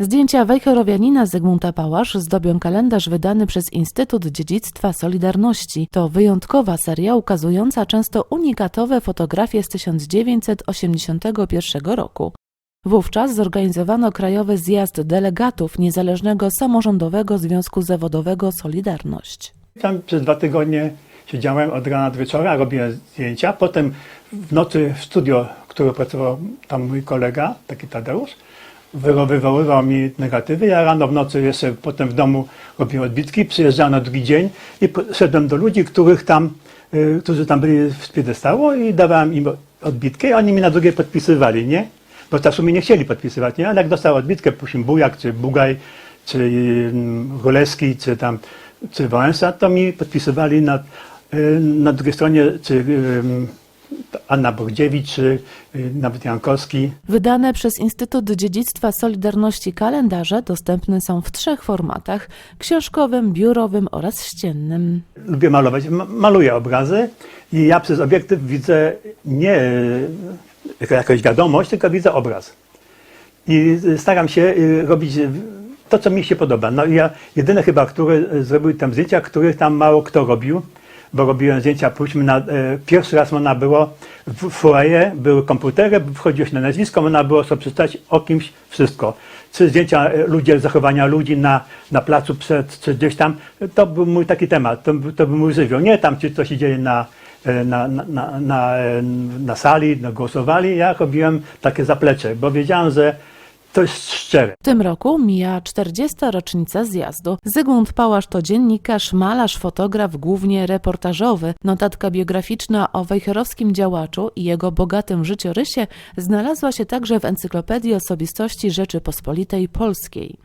Zdjęcia wejherowianina Zygmunta Pałasz zdobią kalendarz wydany przez Instytut Dziedzictwa Solidarności. To wyjątkowa seria ukazująca często unikatowe fotografie z 1981 roku. Wówczas zorganizowano krajowy zjazd delegatów Niezależnego Samorządowego Związku Zawodowego Solidarność. Tam przez dwa tygodnie siedziałem od rana do wieczora, robiłem zdjęcia. Potem w nocy w studio, w którym pracował tam mój kolega, taki Tadeusz, wywoływał mi negatywy. Ja rano w nocy jeszcze potem w domu robiłem odbitki, przyjeżdżałem na drugi dzień i szedłem do ludzi, których tam, y, którzy tam byli z piedestału i dawałem im odbitkę i oni mi na drugie podpisywali, nie? Bo czasem mi nie chcieli podpisywać, nie? Ale jak dostał odbitkę, później Bujak, czy Bugaj, czy mm, Ruleski, czy tam, czy Wałęsa, to mi podpisywali na, y, na drugiej stronie, czy Anna Bordziewicz, y, nawet Jankowski. Wydane przez Instytut Dziedzictwa Solidarności kalendarze dostępne są w trzech formatach: książkowym, biurowym oraz ściennym. Lubię malować, ma- maluję obrazy i ja przez obiektyw widzę nie y, jakąś wiadomość, tylko widzę obraz. I staram się y, robić to, co mi się podoba. No i ja jedyne chyba, które zrobiły tam zdjęcia, których tam mało kto robił, bo robiłem zdjęcia, pójdźmy na, y, pierwszy raz można było w foyer, były komputery, wchodziłeś na nazwisko, można było sobie przeczytać o kimś wszystko. Czy zdjęcia y, ludzi, zachowania ludzi na, na placu przed, czy gdzieś tam, to był mój taki temat, to, to był mój żywioł. Nie tam, czy co się dzieje na, y, na, na, na, y, na sali, no, głosowali, ja robiłem takie zaplecze, bo wiedziałem, że to jest szczere. W tym roku mija 40. rocznica zjazdu. Zygmunt Pałasz to dziennikarz, malarz, fotograf, głównie reportażowy. Notatka biograficzna o wejherowskim działaczu i jego bogatym życiorysie znalazła się także w Encyklopedii Osobistości Rzeczypospolitej Polskiej.